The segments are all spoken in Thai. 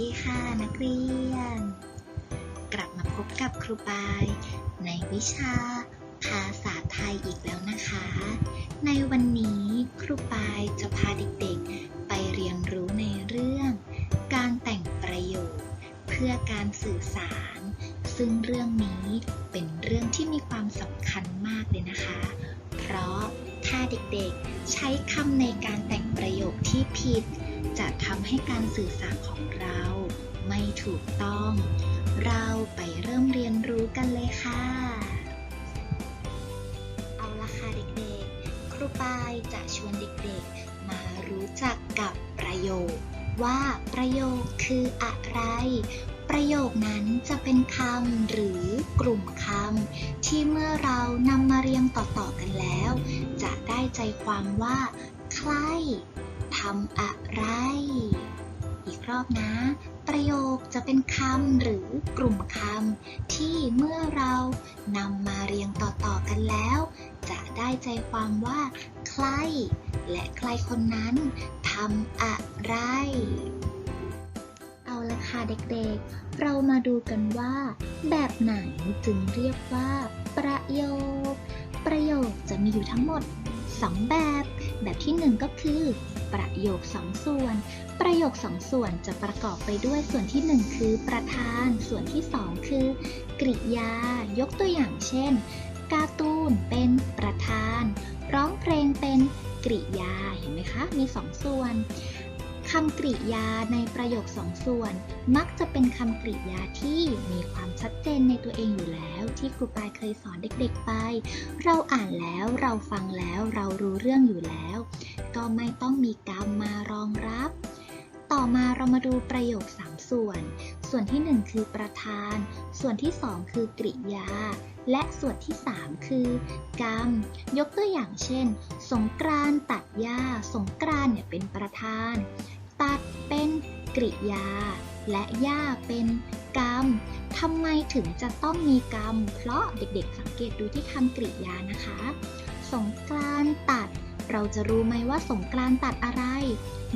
ดีค่ะนักเรียน กลับมาพบกับครูปาย ในวิชา ภาษาไทยอีกแล้วนะคะ ในวันนี้ครูปายจะพาเด็กๆ ไปเรียนรู้ในเรื่อง การแต่งประโยค เพื่อการสื่อสาร ซึ่งเรื่องนี้เป็นเรื่องที่มีความสำคัญมากเลยนะคะ เพราะถ้าเด็กๆ ใช้คำในการแต่งประโยคที่ผิด จะทำให้การสื่อสารของเราไม่ถูกต้อง เราไปเริ่มเรียนรู้กันเลยค่ะ เอาละค่ะเด็กๆ ครูปายจะชวนเด็กๆ มารู้จักกับประโยค ว่าประโยคคืออะไร ประโยคนั้นจะเป็นคำหรือกลุ่มคำที่เมื่อเรานำมาเรียงต่อๆกันแล้ว จะได้ใจความว่า ใคร ทำอะไร อีกรอบนะ ประโยคจะเป็นคำหรือกลุ่มคำที่เมื่อเรานำมาเรียงต่อๆกันแล้ว จะได้ใจความว่า ใคร และใครคนนั้นทำอะไร เอาละค่ะเด็กๆ เรามาดูกันว่า แบบไหนจึงเรียกว่า ประโยค ประโยคจะมีอยู่ทั้งหมด 2 แบบ แบบที่ 1 ก็คือ ประโยค 2 ส่วน ประโยค 2 ส่วนจะประกอบไปด้วยส่วนที่ 1 คือประธาน ส่วนที่ 2 คือ กริยา ยกตัวอย่างเช่น การ์ตูนเป็นประธาน ร้องเพลงเป็นกริยา เห็นไหมคะ มี 2 ส่วน คำกริยาในประโยคสองส่วน มักจะเป็นคำกริยาที่มีความชัดเจนในตัวเองอยู่แล้วที่ครูปายเคยสอนเด็กๆไป เราอ่านแล้วเราฟังแล้วเรารู้เรื่องอยู่แล้ว ก็ไม่ต้องมีกรรมมารองรับ ต่อมาเรามาดูประโยค3ส่วน ส่วนที่ 1 คือประธาน ส่วนที่ 2 คือกริยา และส่วนที่ 3 คือกรรม ยกตัวอย่างเช่น สงกรานตัดหญ้า สงกรานเนี่ยเป็นประธาน ตัดเป็นกริยา และหญ้าเป็นกรรมทำไมถึงจะต้องมีกรรม เพราะเด็กๆ สังเกตดูที่คำกริยานะคะ สงกรานตัด เราจะรู้ไหมว่าสงกรานตัดอะไร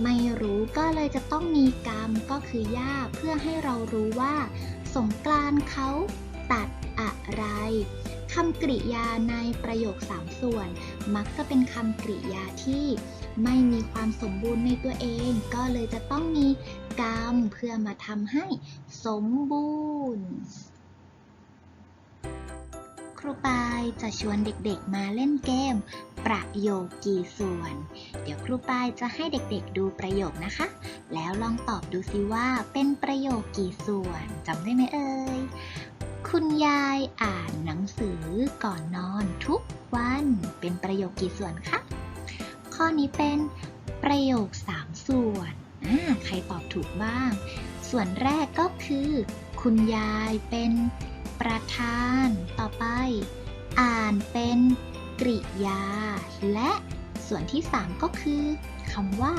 ไม่รู้ก็เลยจะต้องมีกรรมก็คือหญ้าเพื่อให้เรารู้ว่า สงกรานเขาตัดอะไรคำกริยาในประโยค3ส่วน มักจะเป็นคำกริยาที่ ไม่มีความสมบูรณ์ในตัวเอง ก็เลยจะต้องมีกรรมเพื่อมาทำให้สมบูรณ์ ครูปายจะชวนเด็กๆมาเล่นเกม ประโยคกี่ส่วน เดี๋ยวครูปายจะให้เด็กๆดูประโยคนะคะ แล้วลองตอบดูซิว่าเป็นประโยคกี่ส่วนจำได้ไหมเอ่ยคุณยายอ่านหนังสือก่อนนอนทุกวัน เป็นประโยคกี่ส่วนคะ ข้อนี้เป็นประโยค 3 ส่วน ใครตอบถูกบ้าง ส่วนแรกก็คือ คุณยายเป็นประธาน ต่อไป อ่านเป็นกริยา และส่วนที่ 3 ก็คือคำว่า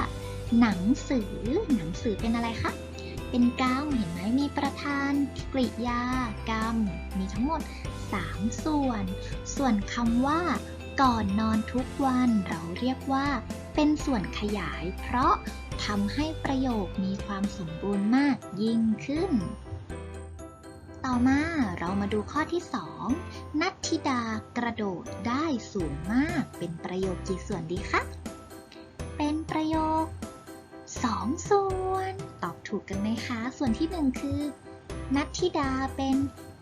หนังสือ หนังสือเป็นอะไรคะ เป็นกรรมเห็นไหมมีประธาน กริยากรรม มีทั้งหมด 3 ส่วน ส่วนคำว่า ก่อนนอนทุกวันเราเรียกว่า เป็นส่วนขยาย เพราะทำให้ประโยคมีความสมบูรณ์มากยิ่งขึ้น ต่อมาเรามาดูข้อที่ 2 นัทธิดากระโดดได้สูงมาก เป็นประโยคกี่ส่วนดีคะ เป็นประโยค 2 ส่วน ตอบถูกกันไหมคะ ส่วนที่ 1 คือ นัทธิดาเป็น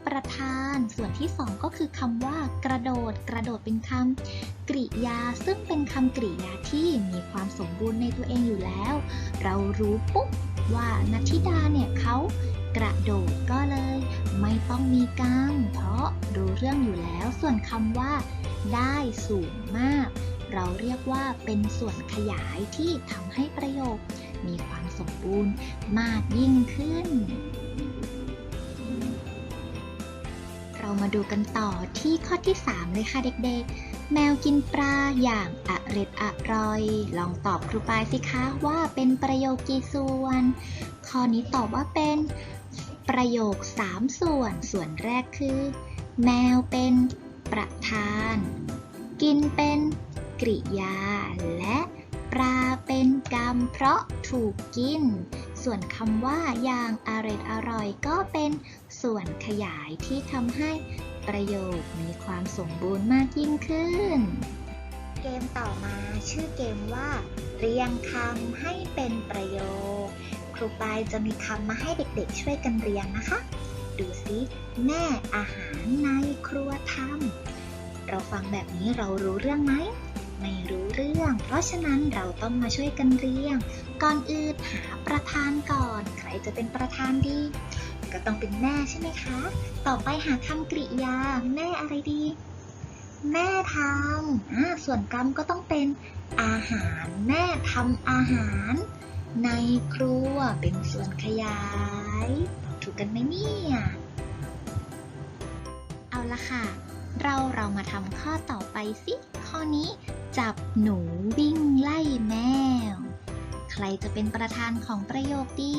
ประธาน ส่วนที่ 2 ก็คือคำว่ากระโดด กระโดดเป็นคำกริยา ซึ่งเป็นคำกริยาที่มีความสมบูรณ์ในตัวเองอยู่แล้ว เรารู้ปุ๊บว่านัทธิดาเนี่ยเขากระโดดก็เลย ไม่ต้องมีกรรมเพราะรู้เรื่องอยู่แล้ว ส่วนคำว่า ได้สูงมาก เราเรียกว่าเป็นส่วนขยายที่ทำให้ประโยค มีความสมบูรณ์มากยิ่งขึ้น มาดูกันต่อที่ข้อที่ 3 เลยค่ะเด็กๆ แมวกินปลาอย่างอร็ดอร่อย ลองตอบครูปายสิคะว่าเป็นประโยคกี่ส่วน ข้อนี้ตอบว่าเป็นประโยค 3 ส่วน ส่วนแรกคือ แมวเป็นประธาน กินเป็นกริยา และปลาเป็นกรรมเพราะถูกกิน ส่วนคำว่าอย่างอร่อยอร่อยก็เป็นส่วนขยายที่ทำให้ประโยคมีความสมบูรณ์มากยิ่งขึ้น เกมต่อมาชื่อเกมว่า เรียงคำให้เป็นประโยค ครูปายจะมีคำมาให้เด็กๆ ช่วยกันเรียงนะคะ ดูซิแม่อาหารในครัวทำเราฟังแบบนี้เรารู้เรื่องไหม ไม่รู้เรื่อง เพราะฉะนั้นเราต้องมาช่วยกันเรียง ก่อนอื่นหาประธานก่อน ใครจะเป็นประธานดี ก็ต้องเป็นแม่ใช่ไหมคะ ต่อไปหาคำกริยา แม่อะไรดี แม่ทำส่วนกรรมก็ต้องเป็นอาหาร แม่ทำอาหาร ในครัวเป็นส่วนขยาย ถูกกันไหมเนี่ยเอาละค่ะ เราเรามาทำข้อต่อไปสิ ข้อนี้ จับหนูวิ่งไล่แมว ใครจะเป็นประธานของประโยคดี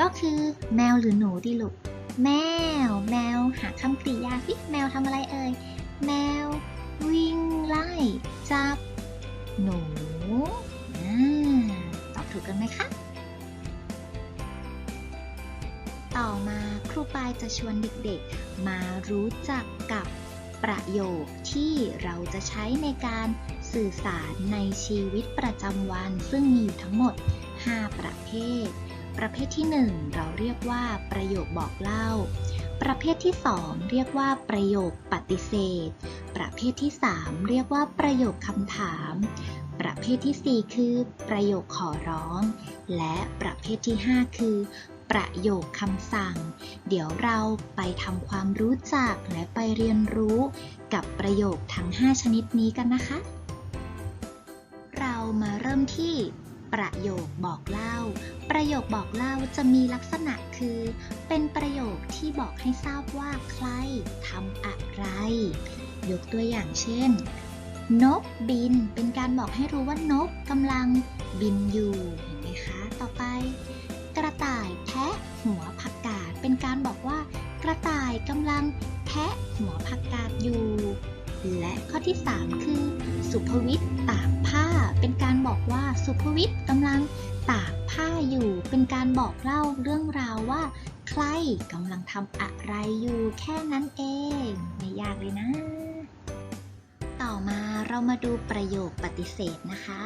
ก็คือแมวหรือหนูดีลูก แมว แมวหาคำกริยาสิแมวทำอะไรเอ่ย แมว วิ่งไล่ จับ หนูอตอบถูกกันไหมคะต่อมาครูปายจะชวนเด็กๆ มารู้จักกับ ประโยคที่เราจะใช้ในการสื่อสารในชีวิตประจำวัน ซึ่งมีอยู่ทั้งหมด 5 ประเภท ประเภทที่ 1 เราเรียกว่าประโยคบอกเล่า ประเภทที่ 2 เรียกว่าประโยคปฏิเสธ ประเภทที่ 3 เรียกว่าประโยคคำถาม ประเภทที่ 4 คือ ประโยคขอร้อง และประเภทที่ 5 คือ ประโยคคำสั่ง เดี๋ยวเราไปทำความรู้จักและไปเรียนรู้กับประโยคทั้ง 5 ชนิดนี้กันนะคะ เรามาเริ่มที่ประโยคบอกเล่า ประโยคบอกเล่าจะมีลักษณะคือ เป็นประโยคที่บอกให้ทราบว่าใครทำอะไร ยกตัวอย่างเช่น นกบินเป็นการบอกให้รู้ว่านกกำลังบินอยู่ เห็นไหมคะ ต่อไป กระต่ายแทะหัวผักกาดเป็นการบอกว่า กระต่ายกำลังแทะหัวผักกาดอยู่ และข้อที่ 3 คือ สุภวิทย์ตากผ้า เป็นการบอกว่าสุภวิทย์กำลังตากผ้าอยู่ เป็นการบอกเล่าเรื่องราวว่า ใครกำลังทำอะไรอยู่แค่นั้นเอง ไม่ยากเลยนะ ต่อมาเรามาดูประโยคปฏิเสธนะคะ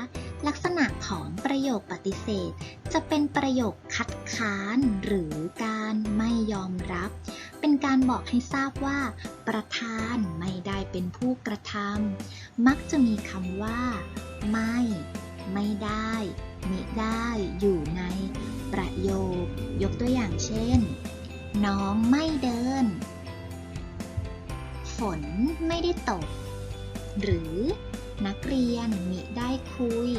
ลักษณะของประโยคปฏิเสธ จะเป็นประโยคคัดค้าน หรือการไม่ยอมรับ เป็นการบอกให้ทราบว่า ประธานไม่ได้เป็นผู้กระทำมักจะมีคำว่า ไม่ ไม่ได้มิได้อยู่ในประโยค ยกตัวอย่างเช่น น้องไม่เดิน ฝนไม่ได้ตก หรือนักเรียนมิได้คุย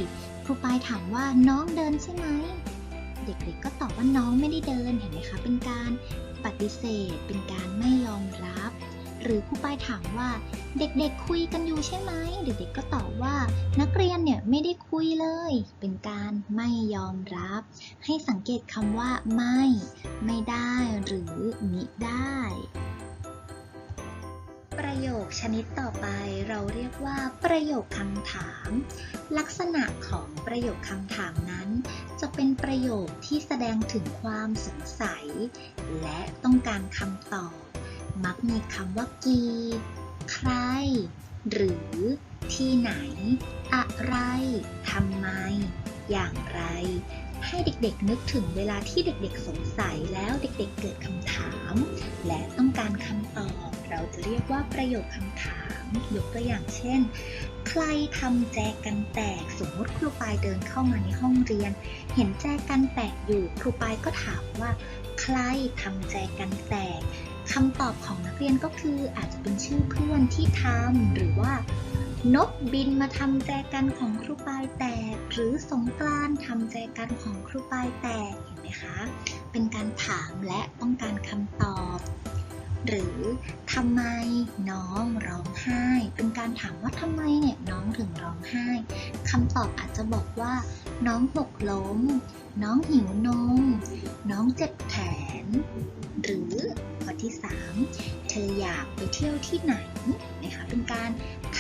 ครูปายถามว่าน้องเดินใช่ไหม เด็กๆก็ตอบว่าน้องไม่ได้เดินเห็นไหมคะ เป็นการปฏิเสธ เป็นการไม่ยอมรับ หรือครูปายถามว่าเด็กๆคุยกันอยู่ใช่ไหม เด็กๆก็ตอบว่านักเรียนเนี่ยไม่ได้คุยเลย เป็นการไม่ยอมรับ ให้สังเกตคำว่าไม่ ไม่ได้หรือมิได้ ประโยคชนิดต่อไปเราเรียกว่าประโยคคำถาม ลักษณะของประโยคคำถามนั้น จะเป็นประโยคที่แสดงถึงความสงสัย และต้องการคำตอบ มักมีคำว่ากีใคร หรือ ที่ไหน อะไร ทำไม อย่างไร ให้เด็กๆนึกถึงเวลาที่เด็กๆสงสัยแล้วเด็กๆเกิดคำถาม และต้องการ เราจะเรียกว่าประโยคคำถาม ยกตัวอย่างเช่น ใครทำแจกันแตก สมมติครูปายเดินเข้ามาในห้องเรียน เห็นแจกันแตกอยู่ ครูปายก็ถามว่า ใครทำแจกันแตกคำตอบของนักเรียนก็คืออาจจะเป็นชื่อเพื่อนที่ทำหรือว่านกบินมาทำแจกันของครูปายแตก หรือสงกรานทำแจกันของครูปายแตกเห็นไหมคะ เป็นการถามและต้องการคำตอบ หรือทำไมน้องร้องไห้ เป็นการถามว่าทำไมเนี่ยน้องถึงร้องไห้คำตอบอาจจะบอกว่า น้องหกล้ม น้องหิวนม น้องเจ็บแขน หรือข้อที่ 3 เธออยากไปเที่ยวที่ไหนนะคะเป็นการ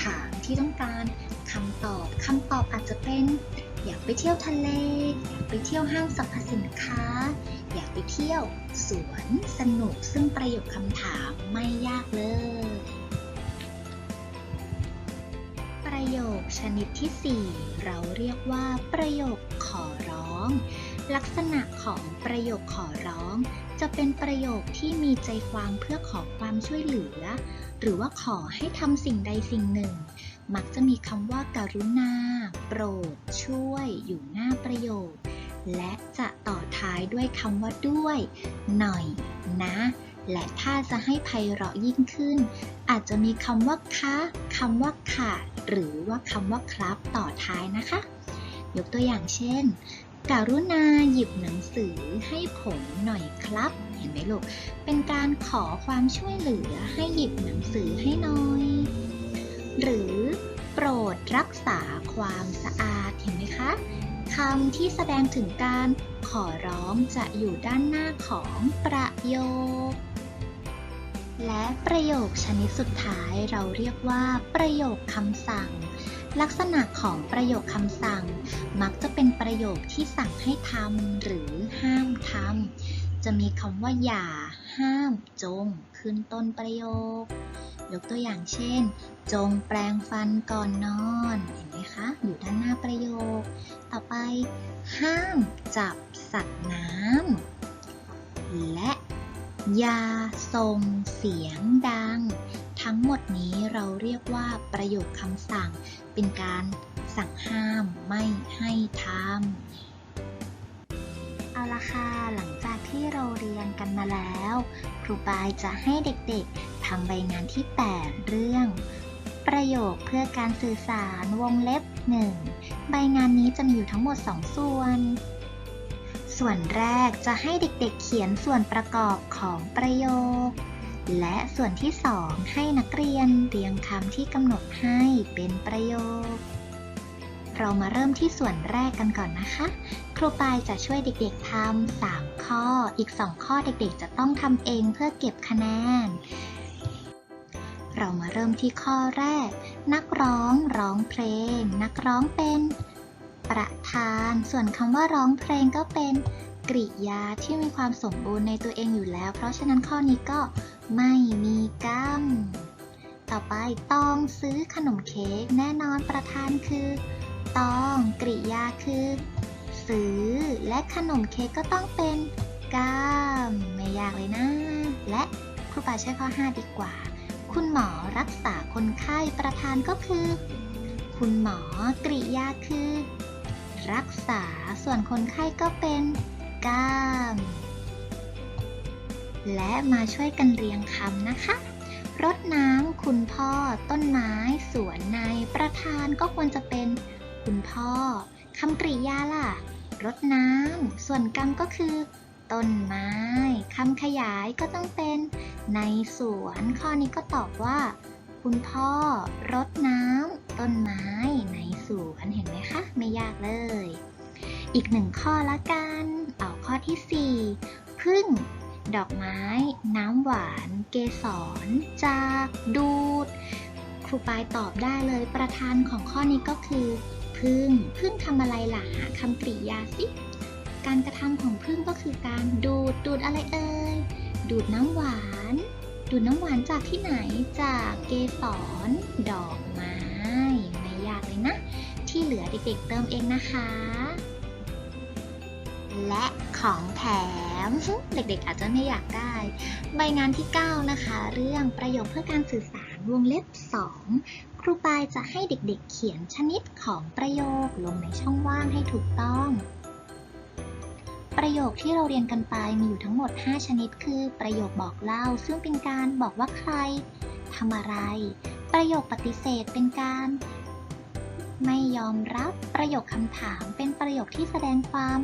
ถามที่ต้องการคำตอบคำตอบอาจจะเป็น อยากไปเที่ยวทะเล อยากไปเที่ยวห้างสรรพสินค้า อยากไปเที่ยว สวนสนุกซึ่งประโยคคำถามไม่ยากเลย ประโยคชนิดที่ 4 เราเรียกว่าประโยคขอร้อง ลักษณะของประโยคขอร้อง จะเป็นประโยคที่มีใจความเพื่อขอความช่วยเหลือ หรือว่าขอให้ทำสิ่งใดสิ่งหนึ่ง มักจะมีคำว่าการุณา โปรด ช่วย อยู่หน้าประโยค และจะต่อท้ายด้วยคำว่าด้วย หน่อย นะ และถ้าจะให้ไพเราะยิ่งขึ้น อาจจะมีคำว่าคะคำว่าค่ะ หรือว่าคำว่าครับต่อท้ายนะคะ ยกตัวอย่างเช่นการุณาหยิบหนังสือให้ผมหน่อยครับ เห็นไหมลูก เป็นการขอความช่วยเหลือให้หยิบหนังสือให้หน่อย หรือโปรดรักษาความสะอาด เห็นไหมคะ คำที่แสดงถึงการขอร้องจะอยู่ด้านหน้าของประโยค และประโยคชนิดสุดท้ายเราเรียกว่า ประโยคคำสั่ง ลักษณะของประโยคคำสั่ง มักจะเป็นประโยคที่สั่งให้ทำหรือห้ามทำจะมีคำว่าอย่า ห้าม จง ขึ้นต้นประโยค ยกตัวอย่างเช่น จงแปรงฟันก่อนนอน เห็นไหมคะ อยู่ด้านหน้าประโยค ต่อไป ห้ามจับสัตว์น้ำและอย่าส่งเสียงดัง ทั้งหมดนี้เราเรียกว่าประโยคคำสั่ง เป็นการสั่งห้ามไม่ให้ทำเอาละค่ะ หลังจากที่เราเรียนกันมาแล้ว ครูปายจะให้เด็กๆทำใบงานที่ 8 เรื่อง ประโยคเพื่อการสื่อสารวงเล็บ 1 ใบงานนี้จะมีอยู่ทั้งหมด 2 ส่วน ส่วนแรกจะให้เด็กๆเขียนส่วนประกอบของประโยค และส่วนที่ 2 ให้นักเรียนเรียงคำที่กำหนดให้เป็นประโยค เรามาเริ่มที่ส่วนแรกกันก่อนนะคะ ครูปายจะช่วยเด็กๆทำ3ข้อ อีก 2 ข้อเด็กๆ จะต้องทำเองเพื่อเก็บคะแนน เรามาเริ่มที่ข้อแรก นักร้องร้องเพลง นักร้องเป็นประธาน ส่วนคำว่าร้องเพลงก็เป็นกริยาที่มีความสมบูรณ์ในตัวเองอยู่แล้ว เพราะฉะนั้นข้อนี้ก็ไม่มีกรรม ต่อไปต้องซื้อขนมเค้กแน่นอนประธานคือต้องกริยาคือ ซื้อ และขนมเค้กก็ต้องเป็นกามไม่ยากเลยนะ และครูปาใช้ข้อ 5 ดีกว่า คุณหมอรักษาคนไข้ประธานก็คือ คุณหมอกริยาคือ รักษาส่วนคนไข้ก็เป็นกาม และมาช่วยกันเรียงคำนะคะ รดน้ำคุณพ่อต้นไม้สวนในประธานก็ควรจะเป็น คุณพ่อคำกริยาล่ะ รดน้ำส่วนกรรมก็คือ ต้นไม้คำขยายก็ต้องเป็นในสวน ข้อนี้ก็ตอบว่า คุณพ่อรดน้ำต้นไม้ในสวนเห็นไหมคะ ไม่ยากเลย อีกหนึ่งข้อละกัน เอาข้อที่ 4 พึ่ง ดอกไม้ น้ำหวาน เกสร จากดูด ครูปายตอบได้เลยประธานของข้อนี้ก็คือ พึ่งพึ่งทำอะไรล่ะคำกริยาสิ การกระทำของพึ่งก็คือการดูดดูดอะไรเอ่ยดูดน้ำหวาน ดูดน้ำหวานจากที่ไหนจากเกสรดอกไม้ไม่ยากเลยนะ ที่เหลือเด็กๆเติมเองนะคะ และของแถมเด็กๆอาจจะไม่อยากได้ ใบงานที่ 9 นะคะ เรื่องประโยคเพื่อการสื่อสารวงเล็บ 2ครูปายจะให้เด็กๆเขียนชนิดของประโยคลงในช่องว่างให้ถูกต้อง ประโยคที่เราเรียนกันไปมีอยู่ทั้งหมด 5 ชนิด คือ ประโยคบอกเล่า ซึ่งเป็นการบอกว่าใครทำอะไร ประโยคปฏิเสธเป็นการ ไม่ยอมรับ ประโยคคำถาม เป็นประโยคที่แสดงความ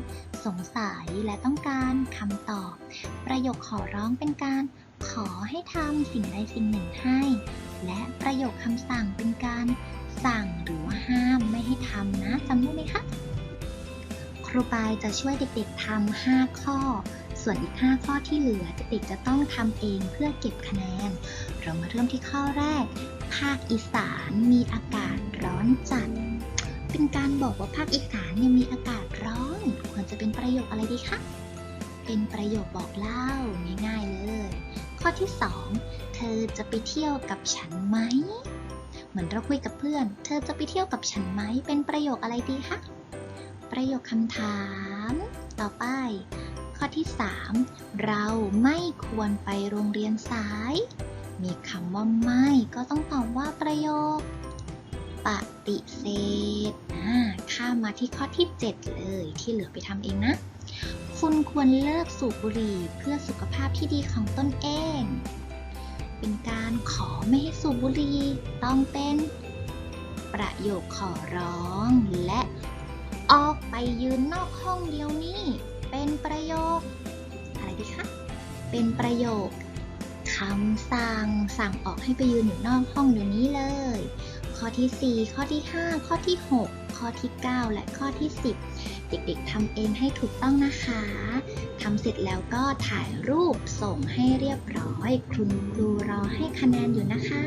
สงสัยและต้องการคำตอบ ประโยคขอร้องเป็นการ ขอให้ทำสิ่งใดสิ่งหนึ่งให้ และประโยคคำสั่งเป็นการ สั่งหรือว่าห้ามไม่ให้ทำนะจำได้ไหมคะ รูปายจะช่วยเด็กๆทำ5ข้อ ส่วนอีก 5 ข้อที่เหลือเด็กๆจะต้องทำเองเพื่อเก็บคะแนน เรามาเริ่มที่ข้อแรก ภาคอีสานมีอากาศร้อนจัด เป็นการบอกว่าภาคอีสานเนี่ยมีอากาศร้อน ควรจะเป็นประโยคอะไรดีคะ เป็นประโยคบอกเล่าง่ายๆเลย ข้อที่ 2 เธอจะไปเที่ยวกับฉันไหม เหมือนเราคุยกับเพื่อน เธอจะไปเที่ยวกับฉันไหม เป็นประโยคอะไรดีคะ ประโยคคำถาม ต่อไป ข้อที่ 3 เราไม่ควรไปโรงเรียนสาย มีคำว่าไม่ก็ต้องตอบว่าประโยค ปฏิเสธอ่าข้ามมาที่ข้อที่ 7 เลยที่เหลือไปทำเองนะ คุณควรเลิกสูบบุหรี่เพื่อสุขภาพที่ดีของตนเอง เป็นการขอไม่ให้สูบบุหรี่ต้องเป็นประโยคขอร้องและ ออกไปยืนนอกห้องเดียวนี้ เป็นประโยค อะไรดีคะ เป็นประโยคคำสั่งสั่งออกให้ไปยืนอยู่นอกห้องเดี๋ยวนี้เลย ข้อที่ 4 ข้อที่ 5 ข้อที่ 6 ข้อที่ 9 และข้อที่ 10 เด็กๆทำเองให้ถูกต้องนะคะทำเสร็จแล้วก็ถ่ายรูปส่งให้เรียบร้อย คุณครูรอให้คะแนนอยู่นะคะ